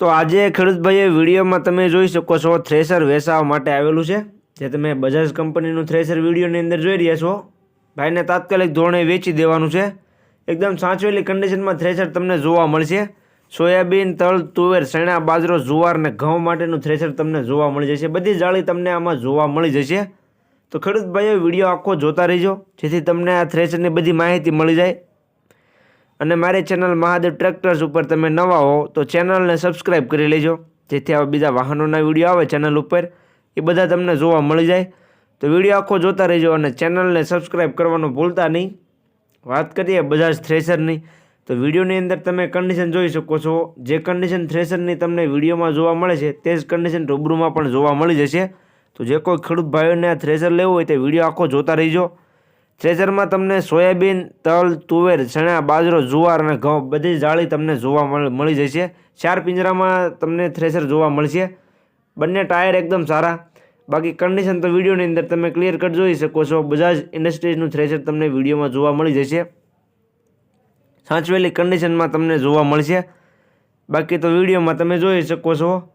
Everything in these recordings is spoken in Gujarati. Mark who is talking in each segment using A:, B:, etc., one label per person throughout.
A: તો આજે ખેડૂતભાઈએ વિડીયોમાં તમે જોઈ શકો છો થ્રેસર વેચાવા માટે આવેલું છે, જે તમે બજાજ કંપનીનું થ્રેસર વિડીયોની અંદર જોઈ રહ્યા છો. ભાઈને તાત્કાલિક ધોરણે વેચી દેવાનું છે. એકદમ સાચવેલી કન્ડિશનમાં થ્રેસર તમને જોવા મળશે. સોયાબીન, તલ, તુવેર, શેણા, બાજરો, જુવાર ને ઘઉં માટેનું થ્રેસર તમને જોવા મળી જશે. બધી જાળી તમને આમાં જોવા મળી જશે. તો ખેડૂત ભાઈઓ વીડિયો આખો જોતા રહેજો, જેથી તમને આ થ્રેસરની બધી માહિતી મળી જાય. અને મારી ચેનલ મહાદેવ ટ્રેક્ટર્સ ઉપર તમે નવા હો, તો ચેનલને સબસ્ક્રાઈબ કરી લેજો. જેથી આવા બીજા વાહનોના વીડિયો આવે ચેનલ ઉપર, એ બધા તમને જોવા મળી જાય. તો વીડિયો આખો જોતા રહેજો અને ચેનલને સબસ્ક્રાઈબ કરવાનું ભૂલતા નહીં. વાત કરીએ બજાજ થ્રેસરની તો વિડીયોની અંદર તમે કન્ડિશન જોઈ શકો છો. જે કન્ડિશન થ્રેસરની તમને વિડીયોમાં જોવા મળે છે, તે જ કન્ડિશન રૂબરૂમાં પણ જોવા મળી જશે. તો જે કોઈ ખેડૂત ભાઈઓને આ થ્રેસર લેવું હોય, તે વીડિયો આખો જોતા રહીજો. થ્રેસરમાં તમને સોયાબીન, તલ, તુવેર, ચણા, બાજરો, જુવાર અને ઘઉં બધી જાળી તમને જોવા મળ- જશે. ચાર પિંજરામાં તમને થ્રેસર જોવા મળશે. બંને ટાયર એકદમ સારા. બાકી કન્ડિશન તો વિડીયોની અંદર તમે ક્લિયર કટ જોઈ શકો છો. બજાજ ઇન્ડસ્ટ્રીઝનું થ્રેસર તમને વિડીયોમાં જોવા મળી જશે. સાચવેલી કન્ડિશનમાં તમને જોવા મળશે. બાકી તો વિડીયોમાં તમે જોઈ શકો છો.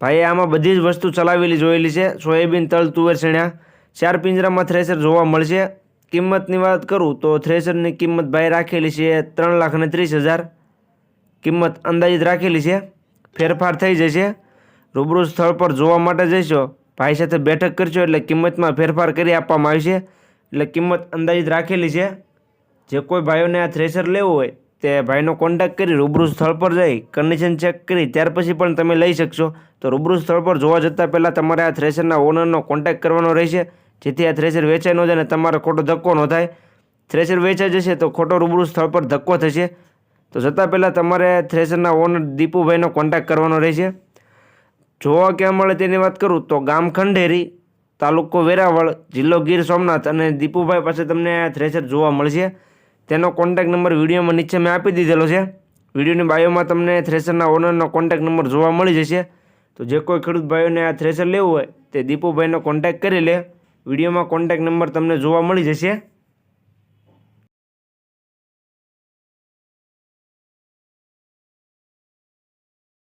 A: ભાઈએ આમાં બધી જ વસ્તુ ચલાવેલી જોયેલી છે. સોયાબીન, તલ, તુવેર ચણ્યા ચાર પિંજરામાં થ્રેસર જોવા મળશે. કિંમતની વાત કરું તો થ્રેસરની કિંમત ભાઈ રાખેલી છે ત્રણ લાખ ને ત્રીસ હજાર. કિંમત અંદાજિત રાખેલી છે. ફેરફાર થઈ જશે. રૂબરૂ સ્થળ પર જોવા માટે જઈશો. ભાઈ સાથે બેઠક કરશો એટલે કિંમતમાં ફેરફાર કરી આપવામાં આવશે. એટલે કિંમત અંદાજિત રાખેલી છે. જે કોઈ ભાઈઓને આ થ્રેસર લેવું હોય તે ભાઈનો કોન્ટેક્ટ કરી રૂબરૂ સ્થળ પર જઈ કન્ડિશન ચેક કરી ત્યાર પછી પણ તમે લઈ શકશો. તો રૂબરૂ સ્થળ પર જોવા જતાં પહેલાં તમારે આ થ્રેસરના ઓનરનો કોન્ટેક્ટ કરવાનો રહેશે. જેથી આ થ્રેસર વેચાઈ ન જાય અને તમારે ખોટો ધક્કો ન થાય. થ્રેસર વેચાઈ જશે તો ખોટો રૂબરૂ સ્થળ પર ધક્કો થશે. તો જતાં પહેલાં તમારે થ્રેસરના ઓનર દીપુભાઈનો કોન્ટેક્ટ કરવાનો રહેશે. જોવા ક્યાં મળે તેની વાત કરું તો ગામ ખંડેરી, તાલુકો વેરાવળ, જિલ્લો ગીર સોમનાથ અને દીપુભાઈ પાસે તમને આ થ્રેસર જોવા મળશે. તેનો કોન્ટેક નંબર વિડીયોમાં નીચે મેં આપી દીધેલો છે. વિડીયોની બાયોમાં તમને થ્રેસરના ઓનરનો કોન્ટેક નંબર જોવા મળી જશે. તો જે કોઈ ખેડૂત ભાઈઓને આ થ્રેસર લેવું હોય તે દીપુભાઈનો કોન્ટેક કરી લે. વિડીયોમાં કોન્ટેક્ટ નંબર તમને જોવા મળી જશે.